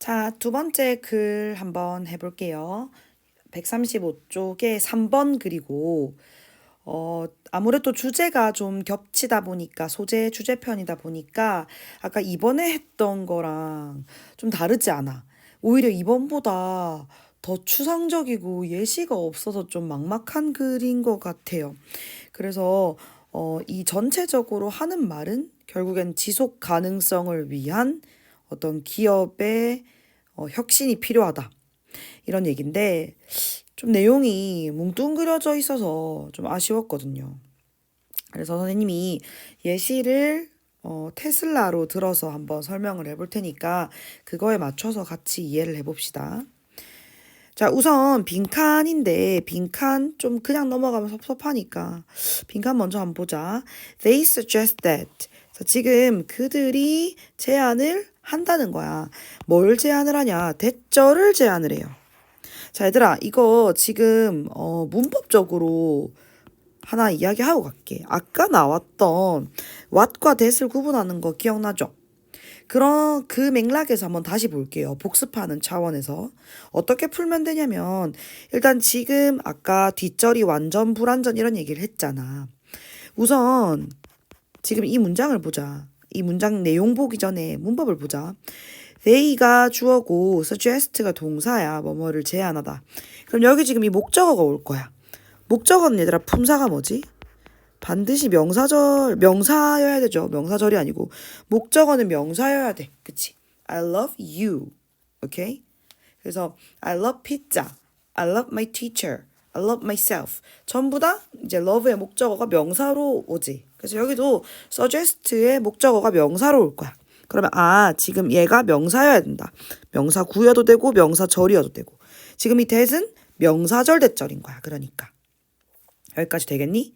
자, 두 번째 글 한번 해볼게요. 135쪽에 3번 그리고 어, 아무래도 주제가 좀 겹치다 보니까 소재 주제편이다 보니까 아까 이번에 했던 거랑 좀 다르지 않아. 오히려 이번보다 더 추상적이고 예시가 없어서 좀 막막한 글인 것 같아요. 그래서 어, 이 전체적으로 하는 말은 결국엔 지속 가능성을 위한 어떤 기업의 어, 혁신이 필요하다. 이런 얘긴데 좀 내용이 뭉뚱그려져 있어서 좀 아쉬웠거든요. 그래서 선생님이 예시를 어, 테슬라로 들어서 한번 설명을 해볼 테니까 그거에 맞춰서 같이 이해를 해봅시다. 자, 우선 빈칸인데 빈칸 좀 그냥 넘어가면 섭섭하니까 빈칸 먼저 한번 보자. They suggest that. 자, 지금 그들이 제안을 한다는 거야. 뭘 제안을 하냐? 대절을 제안을 해요. 자, 얘들아, 이거 지금 어, 문법적으로 하나 이야기하고 갈게. 아까 나왔던 what과 that을 구분하는 거 기억나죠? 그런 그 맥락에서 한번 다시 볼게요. 복습하는 차원에서 어떻게 풀면 되냐면 일단 지금 아까 뒷절이 완전 불완전 이런 얘기를 했잖아. 우선 지금 이 문장을 보자. 이 문장 내용 보기 전에 문법을 보자. they가 주어고 suggest가 동사야. 뭐뭐를 제안하다. 그럼 여기 지금 이 목적어가 올 거야. 목적어는 얘들아 품사가 뭐지? 반드시 명사절 명사여야 되죠. 명사절이 아니고 목적어는 명사여야 돼. 그치? I love you. 오케이? 그래서 I love pizza. I love my teacher. I love myself. 전부 다 이제 love의 목적어가 명사로 오지. 그래서 여기도 suggest의 목적어가 명사로 올 거야. 그러면 아 지금 얘가 명사여야 된다. 명사 구여도 되고 명사 절이어도 되고. 지금 이 that은 명사절 대절인 거야. 그러니까 여기까지 되겠니?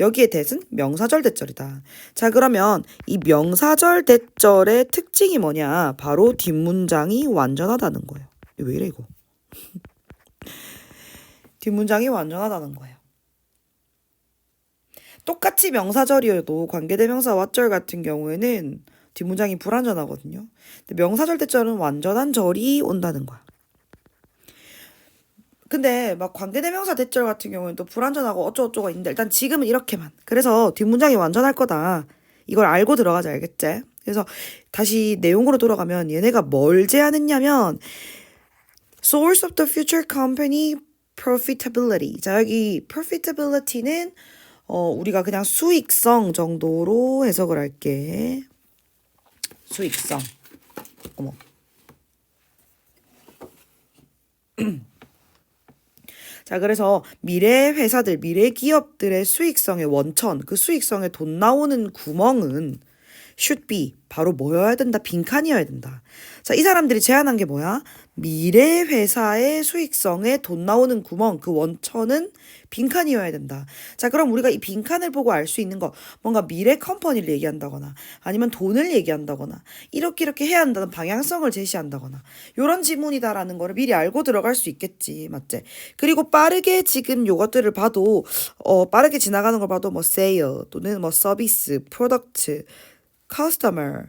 여기에 that은 명사절 대절이다. 자 그러면 이 명사절 대절의 특징이 뭐냐? 바로 뒷문장이 완전하다는 거예요. 왜 이래 이거? 뒷문장이 완전하다는 거예요. 똑같이 명사절이어도 관계대명사 왓절 같은 경우에는 뒷문장이 불완전하거든요. 근데 명사절 대절은 완전한 절이 온다는 거야. 근데 막 관계대명사 대절 같은 경우는 또 불완전하고 어쩌고저쩌고 있는데 일단 지금은 이렇게만. 그래서 뒷문장이 완전할 거다. 이걸 알고 들어가자 알겠지? 그래서 다시 내용으로 돌아가면 얘네가 뭘 제안했냐면 source of the future company profitability. 자 여기 profitability는 어 우리가 그냥 수익성 정도로 해석을 할게. 수익성. 어머. 자, 그래서 미래 회사들, 미래 기업들의 수익성의 원천, 그 수익성에 돈 나오는 구멍은 should be 바로 뭐여야 된다? 빈칸이어야 된다. 자, 이 사람들이 제안한 게 뭐야? 미래 회사의 수익성에 돈 나오는 구멍, 그 원천은 빈칸이어야 된다. 자, 그럼 우리가 이 빈칸을 보고 알 수 있는 거, 뭔가 미래 컴퍼니를 얘기한다거나, 아니면 돈을 얘기한다거나, 이렇게 이렇게 해야 한다는 방향성을 제시한다거나, 요런 지문이다라는 거를 미리 알고 들어갈 수 있겠지. 맞지? 그리고 빠르게 지금 요것들을 봐도, 어, 빠르게 지나가는 걸 봐도 뭐, sale, 또는 뭐, 서비스, 프로덕트, customer,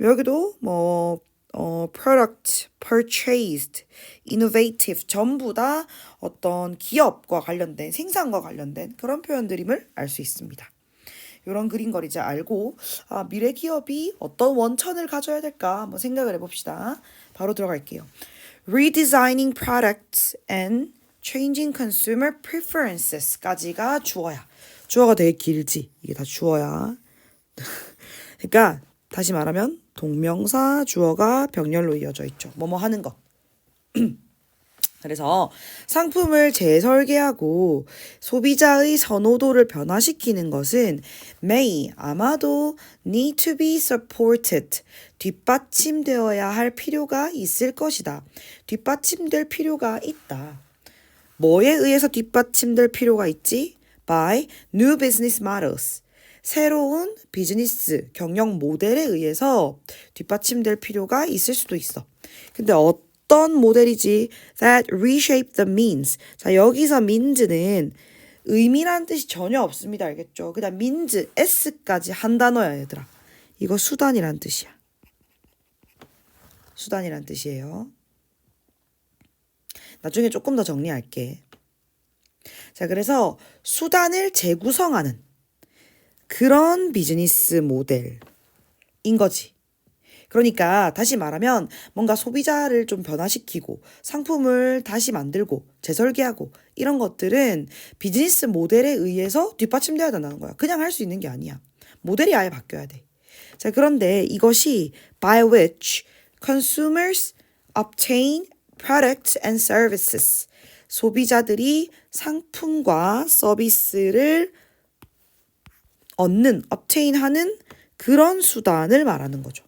여기도 뭐, 어, product, purchased, innovative 전부 다 어떤 기업과 관련된 생산과 관련된 그런 표현들임을 알 수 있습니다. 이런 그림걸 이제 알고 아, 미래 기업이 어떤 원천을 가져야 될까 한번 생각을 해봅시다. 바로 들어갈게요. Redesigning products and changing consumer preferences까지가 주어야. 주어가 되게 길지. 이게 다 주어야. 그러니까 다시 말하면 동명사 주어가 병렬로 이어져 있죠. 뭐뭐 하는 것. 그래서 상품을 재설계하고 소비자의 선호도를 변화시키는 것은 may 아마도 need to be supported 뒷받침되어야 할 필요가 있을 것이다. 뒷받침될 필요가 있다. 뭐에 의해서 뒷받침될 필요가 있지? by new business models. 새로운 비즈니스 경영 모델에 의해서 뒷받침될 필요가 있을 수도 있어. 근데 어떤 모델이지? That reshape the means. 자, 여기서 means는 의미라는 뜻이 전혀 없습니다. 알겠죠? 그다음 means, s까지 한 단어야, 얘들아. 이거 수단이란 뜻이야. 수단이란 뜻이에요. 나중에 조금 더 정리할게. 자, 그래서 수단을 재구성하는 그런 비즈니스 모델인 거지. 그러니까 다시 말하면 뭔가 소비자를 좀 변화시키고 상품을 다시 만들고 재설계하고 이런 것들은 비즈니스 모델에 의해서 뒷받침돼야 된다는 거야. 그냥 할 수 있는 게 아니야. 모델이 아예 바뀌어야 돼. 자, 그런데 이것이 by which consumers obtain products and services. 소비자들이 상품과 서비스를 얻는, obtain 하는 그런 수단을 말하는 거죠.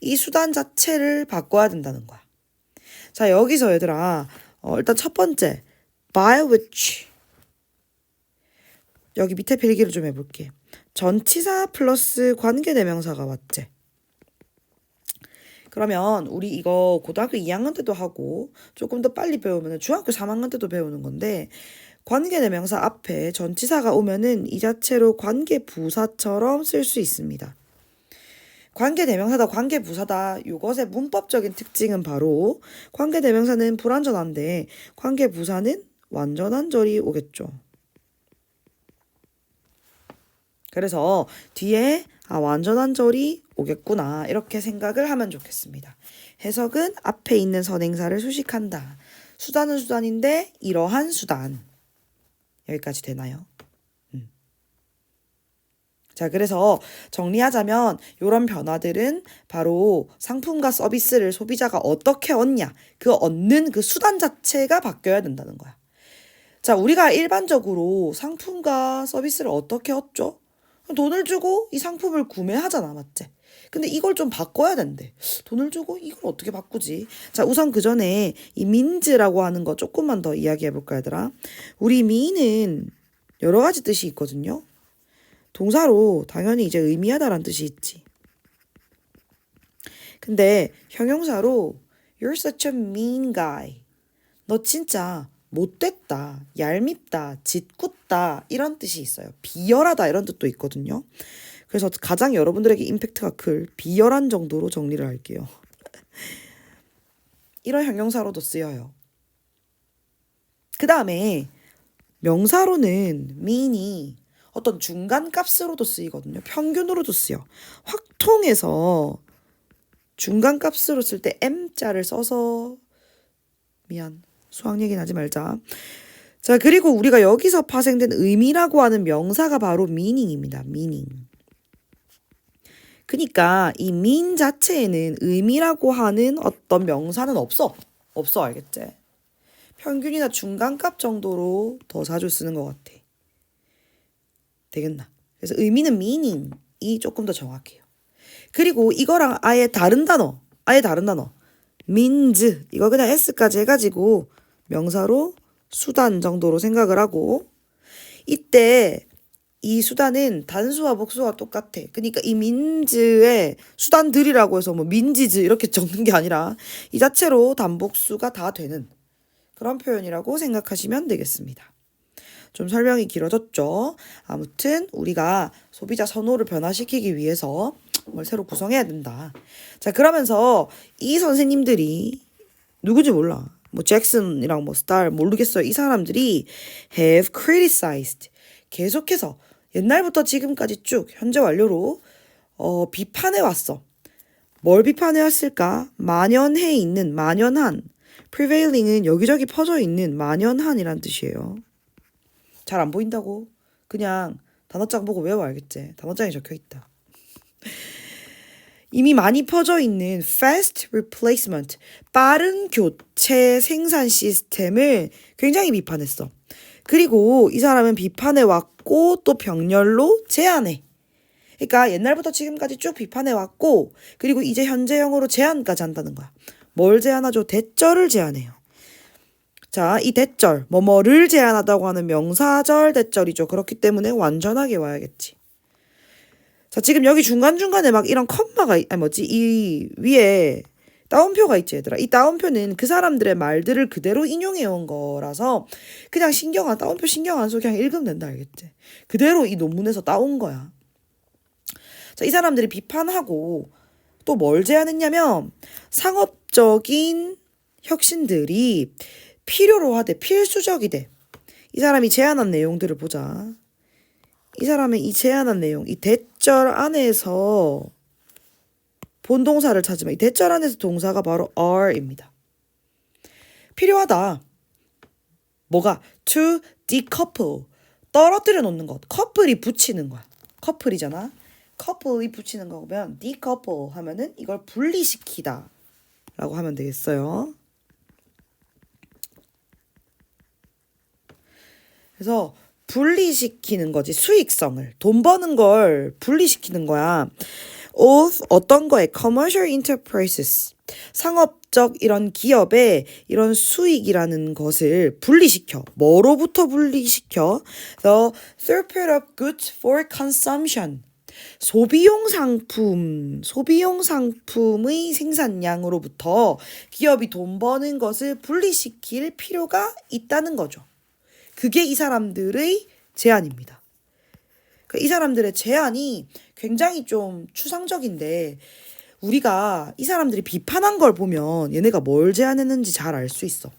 이 수단 자체를 바꿔야 된다는 거야. 자, 여기서 얘들아, 어, 일단 첫 번째, by which. 여기 밑에 필기를 좀 해볼게. 전치사 플러스 관계대명사가 맞지? 그러면 우리 이거 고등학교 2학년 때도 하고 조금 더 빨리 배우면 중학교 3학년 때도 배우는 건데 관계대명사 앞에 전치사가 오면은 이 자체로 관계부사처럼 쓸 수 있습니다. 관계대명사다, 관계부사다. 이것의 문법적인 특징은 바로 관계대명사는 불완전한데 관계부사는 완전한 절이 오겠죠. 그래서 뒤에 아, 완전한 절이 오겠구나. 이렇게 생각을 하면 좋겠습니다. 해석은 앞에 있는 선행사를 수식한다. 수단은 수단인데 이러한 수단. 여기까지 되나요? 음. 자, 그래서 정리하자면 이런 변화들은 바로 상품과 서비스를 소비자가 어떻게 얻냐. 그 얻는 그 수단 자체가 바뀌어야 된다는 거야. 자, 우리가 일반적으로 상품과 서비스를 어떻게 얻죠? 돈을 주고 이 상품을 구매하잖아, 맞지? 근데 이걸 좀 바꿔야 된대. 돈을 주고 이걸 어떻게 바꾸지? 자, 우선 그 전에 이 민즈라고 하는 거 조금만 더 이야기해 볼까, 얘들아? 우리 미는 여러 가지 뜻이 있거든요. 동사로 당연히 이제 의미하다란 뜻이 있지. 근데 형용사로 You're such a mean guy. 너 진짜 못됐다, 얄밉다, 짓궂다 이런 뜻이 있어요. 비열하다 이런 뜻도 있거든요. 그래서 가장 여러분들에게 임팩트가 클 비열한 정도로 정리를 할게요. 이런 형용사로도 쓰여요. 그 다음에 명사로는 mean이 어떤 중간 값으로도 쓰이거든요. 평균으로도 쓰여. 확통해서 중간 값으로 쓸 때 m자를 써서 미안. 수학 얘기는 하지 말자. 자, 그리고 우리가 여기서 파생된 의미라고 하는 명사가 바로 meaning입니다. meaning. 그니까 이 mean 자체에는 의미라고 하는 어떤 명사는 없어. 없어, 알겠지? 평균이나 중간값 정도로 더 자주 쓰는 것 같아. 되겠나? 그래서 의미는 meaning이 조금 더 정확해요. 그리고 이거랑 아예 다른 단어, 아예 다른 단어. means 이거 그냥 s까지 해가지고 명사로 수단 정도로 생각을 하고 이때 이 수단은 단수와 복수와 똑같아. 그러니까 이 민즈의 수단들이라고 해서 뭐 민지즈 이렇게 적는 게 아니라 이 자체로 단복수가 다 되는 그런 표현이라고 생각하시면 되겠습니다. 좀 설명이 길어졌죠. 아무튼 우리가 소비자 선호를 변화시키기 위해서 뭘 새로 구성해야 된다. 자, 그러면서 이 선생님들이 누구지 몰라. 뭐 잭슨이랑 뭐 스타일 모르겠어요. 이 사람들이 have criticized 계속해서 옛날부터 지금까지 쭉 현재 완료로 어, 비판해 왔어. 뭘 비판해 왔을까? 만연해 있는 만연한 prevailing은 여기저기 퍼져 있는 만연한이란 뜻이에요. 잘 안 보인다고? 그냥 단어장 보고 외워 알겠지? 단어장에 적혀 있다. 이미 많이 퍼져 있는 fast replacement, 빠른 교체 생산 시스템을 굉장히 비판했어. 그리고 이 사람은 비판해 왔고 또 병렬로 제안해. 그러니까 옛날부터 지금까지 쭉 비판해 왔고 그리고 이제 현재형으로 제안까지 한다는 거야. 뭘 제안하죠? 대절을 제안해요. 자, 이 대절, 뭐뭐를 제안하다고 하는 명사절 대절이죠. 그렇기 때문에 완전하게 와야겠지. 자, 지금 여기 중간중간에 막 이런 컴마가, 아니 뭐지, 이 위에 따옴표가 있지, 얘들아. 이 따옴표는 그 사람들의 말들을 그대로 인용해 온 거라서 그냥 신경 안, 따옴표 신경 안 쓰고 그냥 읽으면 된다, 알겠지? 그대로 이 논문에서 따온 거야. 자, 이 사람들이 비판하고 또 뭘 제안했냐면 상업적인 혁신들이 필요로 하되 필수적이대. 이 사람이 제안한 내용들을 보자. 이 사람의 이 제안한 내용, 이 대절 안에서 본동사를 찾으면 이 대절 안에서 동사가 바로 are입니다. 필요하다. 뭐가 to decouple 떨어뜨려 놓는 것. 커플이 붙이는 거야. 커플이잖아. 커플이 붙이는 거면 decouple 하면은 이걸 분리시키다 라고 하면 되겠어요. 그래서 분리시키는 거지 수익성을 돈 버는 걸 분리시키는 거야. Of 어떤 거에 commercial enterprises 상업적 이런 기업의 이런 수익이라는 것을 분리시켜 뭐로부터 분리시켜 the throughput of goods for consumption 소비용 상품, 소비용 상품의 생산량으로부터 기업이 돈 버는 것을 분리시킬 필요가 있다는 거죠. 그게 이 사람들의 제안입니다. 그러니까 이 사람들의 제안이 굉장히 좀 추상적인데 우리가 이 사람들이 비판한 걸 보면 얘네가 뭘 제안했는지 잘 알 수 있어.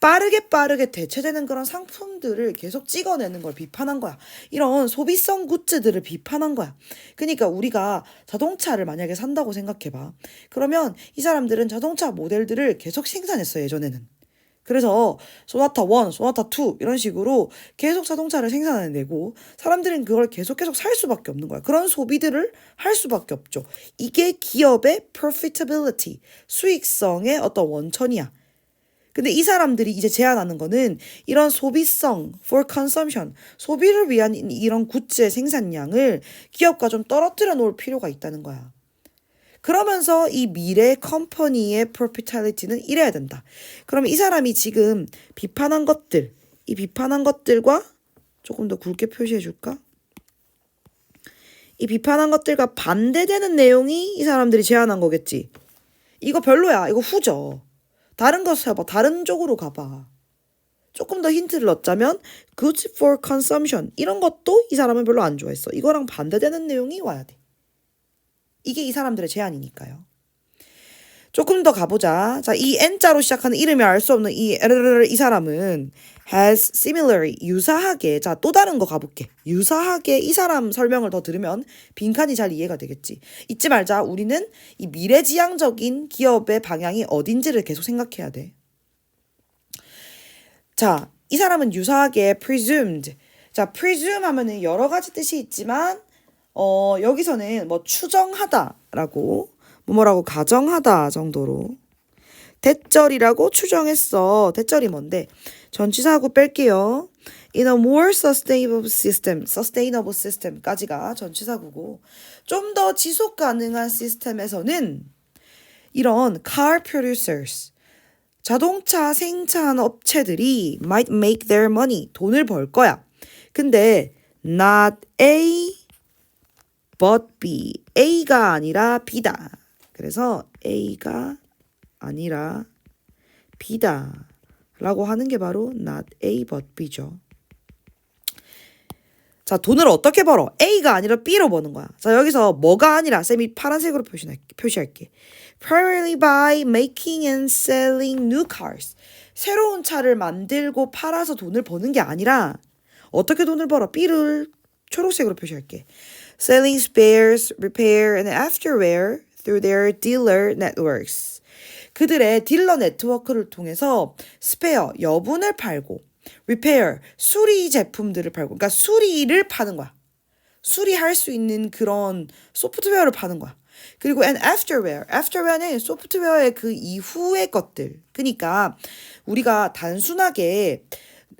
빠르게 빠르게 대체되는 그런 상품들을 계속 찍어내는 걸 비판한 거야. 이런 소비성 굿즈들을 비판한 거야. 그러니까 우리가 자동차를 만약에 산다고 생각해봐. 그러면 이 사람들은 자동차 모델들을 계속 생산했어, 예전에는. 그래서 소나타 1, 소나타 2 이런 식으로 계속 자동차를 생산해내고 사람들은 그걸 계속 계속 살 수밖에 없는 거야. 그런 소비들을 할 수밖에 없죠. 이게 기업의 profitability, 수익성의 어떤 원천이야. 근데 이 사람들이 이제 제안하는 거는 이런 소비성 for consumption, 소비를 위한 이런 굿즈의 생산량을 기업과 좀 떨어뜨려 놓을 필요가 있다는 거야. 그러면서 이 미래 컴퍼니의 profitability는 이래야 된다. 그러면 이 사람이 지금 비판한 것들, 이 비판한 것들과 조금 더 굵게 표시해 줄까? 이 비판한 것들과 반대되는 내용이 이 사람들이 제안한 거겠지. 이거 별로야. 이거 후져. 다른 거 해봐. 다른 쪽으로 가봐. 조금 더 힌트를 넣자면 goods for consumption 이런 것도 이 사람은 별로 안 좋아했어. 이거랑 반대되는 내용이 와야 돼. 이게 이 사람들의 제안이니까요. 조금 더 가보자. 자, 이 N자로 시작하는 이름이 알 수 없는 이 에르르르 이 사람은 has similarly 유사하게 자, 또 다른 거 가볼게. 유사하게 이 사람 설명을 더 들으면 빈칸이 잘 이해가 되겠지. 잊지 말자. 우리는 이 미래지향적인 기업의 방향이 어딘지를 계속 생각해야 돼. 자, 이 사람은 유사하게 presumed. 자, presume 하면은 여러 가지 뜻이 있지만 어, 여기서는 뭐 추정하다라고 뭐 뭐라고 가정하다 정도로 대절이라고 추정했어. 대절이 뭔데? 전치사하고 뺄게요. In a more sustainable system, sustainable system까지가 전치사구고 좀 더 지속 가능한 시스템에서는 이런 car producers 자동차 생산 업체들이 might make their money 돈을 벌 거야. 근데 not A but B A가 아니라 B다. 그래서 A가 아니라 B다. 라고 하는 게 바로 not A but B죠. 자, 돈을 어떻게 벌어? A가 아니라 B로 버는 거야. 자, 여기서 뭐가 아니라 쌤이 파란색으로 표시할게. 표시할게. Primarily by making and selling new cars. 새로운 차를 만들고 팔아서 돈을 버는 게 아니라 어떻게 돈을 벌어? B를 초록색으로 표시할게. Selling spares, repair, and afterwear through their dealer networks. 그들의 딜러 네트워크를 통해서 스페어, 여분을 팔고 repair, 수리 제품들을 팔고 그러니까 수리를 파는 거야. 수리할 수 있는 그런 소프트웨어를 파는 거야. 그리고 and afterwear. afterwear는 소프트웨어의 그 이후의 것들. 그러니까 우리가 단순하게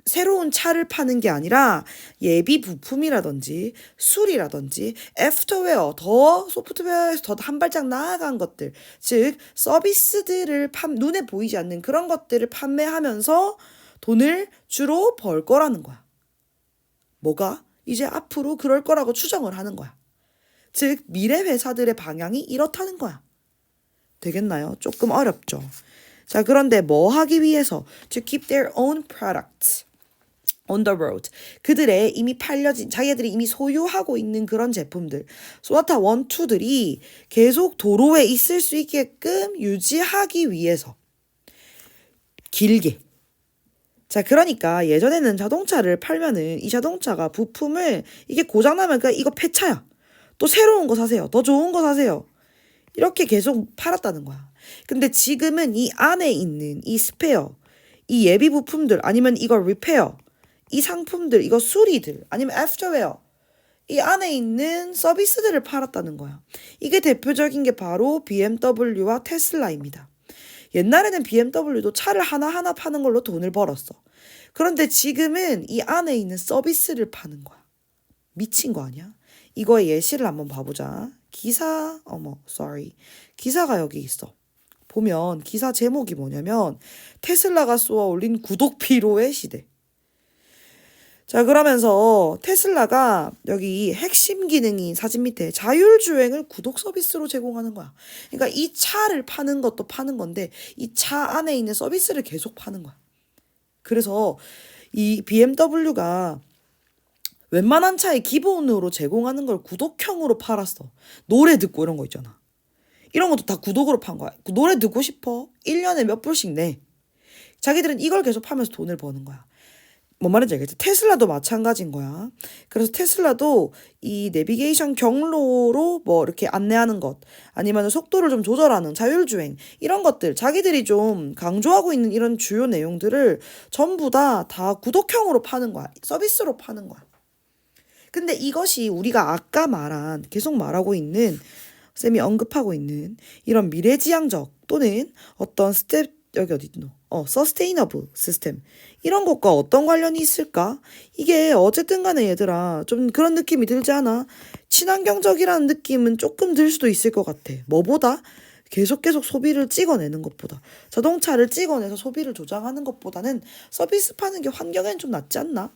새로운 차를 파는 게 아니라 예비 부품이라든지 수리라든지 애프터웨어 더 소프트웨어에서 더 한 발짝 나아간 것들 즉 서비스들을 판 눈에 보이지 않는 그런 것들을 판매하면서 돈을 주로 벌 거라는 거야. 뭐가 이제 앞으로 그럴 거라고 추정을 하는 거야. 즉 미래 회사들의 방향이 이렇다는 거야. 되겠나요? 조금 어렵죠. 자, 그런데 뭐 하기 위해서 to keep their own products on the road. 그들의 이미 팔려진 자기들이 이미 소유하고 있는 그런 제품들 소나타 1, 2들이 계속 도로에 있을 수 있게끔 유지하기 위해서 길게 자, 그러니까 예전에는 자동차를 팔면은 이 자동차가 부품을 이게 고장나면 그냥 이거 폐차야. 또 새로운 거 사세요. 더 좋은 거 사세요. 이렇게 계속 팔았다는 거야. 근데 지금은 이 안에 있는 이 스페어, 이 예비 부품들 아니면 이거 리페어, 이 상품들, 이거 수리들 아니면 애프터웨어 이 안에 있는 서비스들을 팔았다는 거야. 이게 대표적인 게 바로 BMW와 테슬라입니다. 옛날에는 BMW도 차를 하나하나 파는 걸로 돈을 벌었어. 그런데 지금은 이 안에 있는 서비스를 파는 거야. 미친 거 아니야? 이거의 예시를 한번 봐보자. 기사, 어머, sorry. 기사가 여기 있어. 보면 기사 제목이 뭐냐면 테슬라가 쏘아 올린 구독 피로의 시대. 자, 그러면서 테슬라가 여기 핵심 기능인 사진 밑에 자율주행을 구독 서비스로 제공하는 거야. 그러니까 이 차를 파는 것도 파는 건데 이 차 안에 있는 서비스를 계속 파는 거야. 그래서 이 BMW가 웬만한 차에 기본으로 제공하는 걸 구독형으로 팔았어. 노래 듣고 이런 거 있잖아. 이런 것도 다 구독으로 판 거야. 그 노래 듣고 싶어? 1년에 몇 불씩 내. 자기들은 이걸 계속 파면서 돈을 버는 거야. 뭔 말인지 알겠지? 테슬라도 마찬가지인 거야. 그래서 테슬라도 이 내비게이션 경로로 뭐 이렇게 안내하는 것, 아니면 속도를 좀 조절하는 자율주행, 이런 것들, 자기들이 좀 강조하고 있는 이런 주요 내용들을 전부 다, 다 구독형으로 파는 거야. 서비스로 파는 거야. 근데 이것이 우리가 아까 말한, 계속 말하고 있는, 쌤이 언급하고 있는 이런 미래지향적 또는 어떤 스텝, 여기 어디 있노? 어, 서스테이너블 시스템. 이런 것과 어떤 관련이 있을까? 이게 어쨌든 간에 얘들아, 좀 그런 느낌이 들지 않아? 친환경적이라는 느낌은 조금 들 수도 있을 것 같아. 뭐보다? 계속 계속 소비를 찍어내는 것보다. 자동차를 찍어내서 소비를 조장하는 것보다는 서비스 파는 게 환경엔 좀 낫지 않나?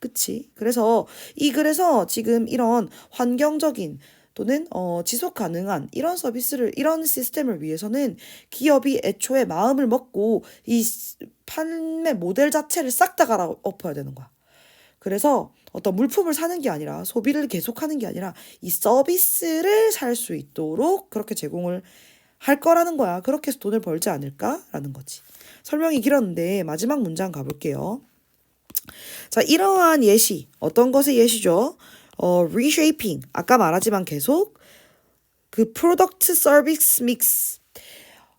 그치? 그래서 이 글에서 지금 이런 환경적인 또는 어, 지속 가능한 이런 서비스를 이런 시스템을 위해서는 기업이 애초에 마음을 먹고 이 판매 모델 자체를 싹 다 갈아엎어야 되는 거야. 그래서 어떤 물품을 사는 게 아니라 소비를 계속하는 게 아니라 이 서비스를 살 수 있도록 그렇게 제공을 할 거라는 거야. 그렇게 해서 돈을 벌지 않을까라는 거지. 설명이 길었는데 마지막 문장 가볼게요. 자, 이러한 예시, 어떤 것의 예시죠? 어, reshaping. 아까 말하지만 계속 그 프로덕트 서비스 믹스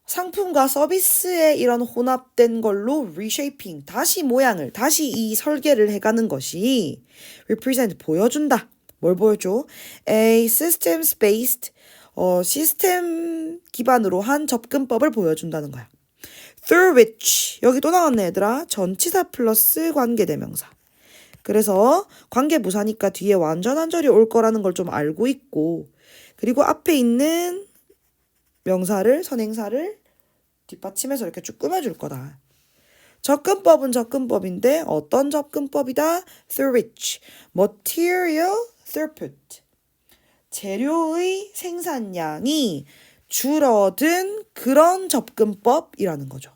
상품과 서비스의 이런 혼합된 걸로 reshaping 다시 모양을 다시 이 설계를 해가는 것이 represent 보여준다. 뭘 보여줘? A systems based 어, 시스템 기반으로 한 접근법을 보여준다는 거야. through which 여기 또 나왔네 얘들아 전치사 플러스 관계대명사 그래서 관계부사니까 뒤에 완전 한 절이 올 거라는 걸 좀 알고 있고 그리고 앞에 있는 명사를 선행사를 뒷받침해서 이렇게 쭉 꾸며줄 거다. 접근법은 접근법인데 어떤 접근법이다? through which material throughput 재료의 생산량이 줄어든 그런 접근법이라는 거죠.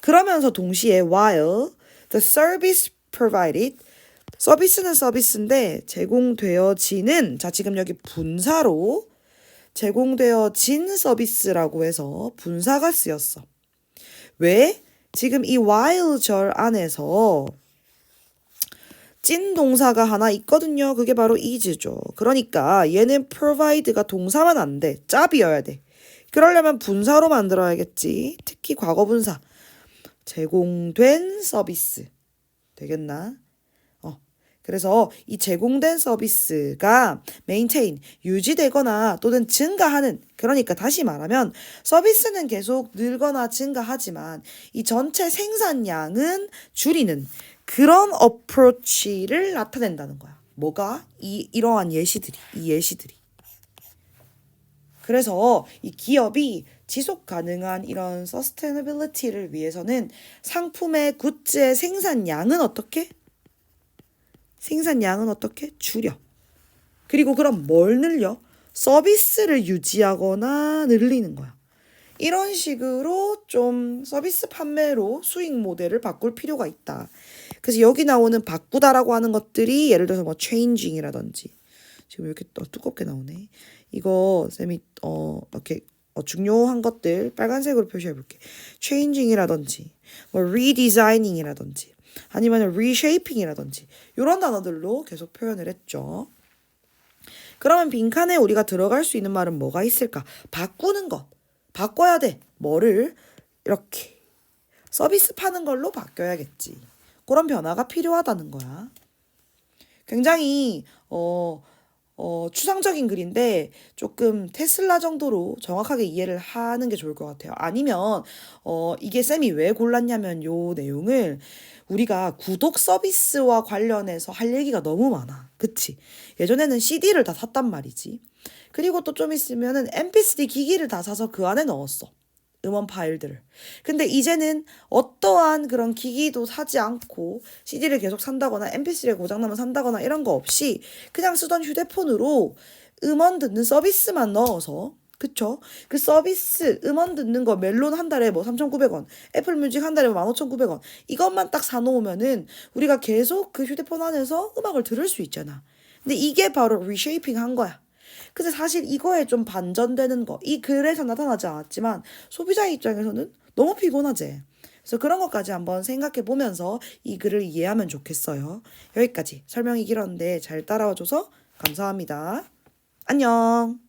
그러면서 동시에 while the service provided 서비스는 서비스인데 제공되어지는 자 지금 여기 분사로 제공되어진 서비스라고 해서 분사가 쓰였어. 왜? 지금 이 while 절 안에서 찐 동사가 하나 있거든요. 그게 바로 is죠. 그러니까 얘는 provide가 동사만 안 돼. 짭이어야 돼. 그러려면 분사로 만들어야겠지. 특히 과거 분사. 제공된 서비스. 되겠나? 어. 그래서 이 제공된 서비스가 maintain, 유지되거나 또는 증가하는 그러니까 다시 말하면 서비스는 계속 늘거나 증가하지만 이 전체 생산량은 줄이는 그런 어프로치를 나타낸다는 거야. 뭐가? 이 이러한 예시들이 이 예시들이. 그래서 이 기업이 지속 가능한 이런 서스테너빌리티를 위해서는 상품의 굿즈의 생산량은 어떻게? 생산량은 어떻게? 줄여. 그리고 그럼 뭘 늘려? 서비스를 유지하거나 늘리는 거야. 이런 식으로 좀 서비스 판매로 수익 모델을 바꿀 필요가 있다. 그래서 여기 나오는 바꾸다라고 하는 것들이 예를 들어서 뭐 changing이라든지 지금 이렇게 또 두껍게 나오네. 이거 쌤이 어 이렇게 어, 중요한 것들 빨간색으로 표시해 볼게. changing이라든지 뭐 redesigning이라든지 아니면 reshaping이라든지 이런 단어들로 계속 표현을 했죠. 그러면 빈칸에 우리가 들어갈 수 있는 말은 뭐가 있을까? 바꾸는 것. 바꿔야 돼. 뭐를? 이렇게. 서비스 파는 걸로 바뀌어야겠지. 그런 변화가 필요하다는 거야. 굉장히, 어, 어, 추상적인 글인데 조금 테슬라 정도로 정확하게 이해를 하는 게 좋을 것 같아요. 아니면, 어, 이게 쌤이 왜 골랐냐면 요 내용을 우리가 구독 서비스와 관련해서 할 얘기가 너무 많아. 그치? 예전에는 CD를 다 샀단 말이지. 그리고 또 좀 있으면은 MP3 기기를 다 사서 그 안에 넣었어. 음원 파일들을. 근데 이제는 어떠한 그런 기기도 사지 않고 CD를 계속 산다거나 MP3가 고장나면 산다거나 이런 거 없이 그냥 쓰던 휴대폰으로 음원 듣는 서비스만 넣어서 그쵸? 그 서비스 음원 듣는 거 멜론 한 달에 뭐 3,900원, 애플 뮤직 한 달에 뭐 15,900원 이것만 딱 사놓으면은 우리가 계속 그 휴대폰 안에서 음악을 들을 수 있잖아. 근데 이게 바로 리쉐이핑 한 거야. 근데 사실 이거에 좀 반전되는 거, 이 글에서 나타나지 않았지만 소비자 입장에서는 너무 피곤하지. 그래서 그런 것까지 한번 생각해 보면서 이 글을 이해하면 좋겠어요. 여기까지 설명이 길었는데 잘 따라와 줘서 감사합니다. 안녕.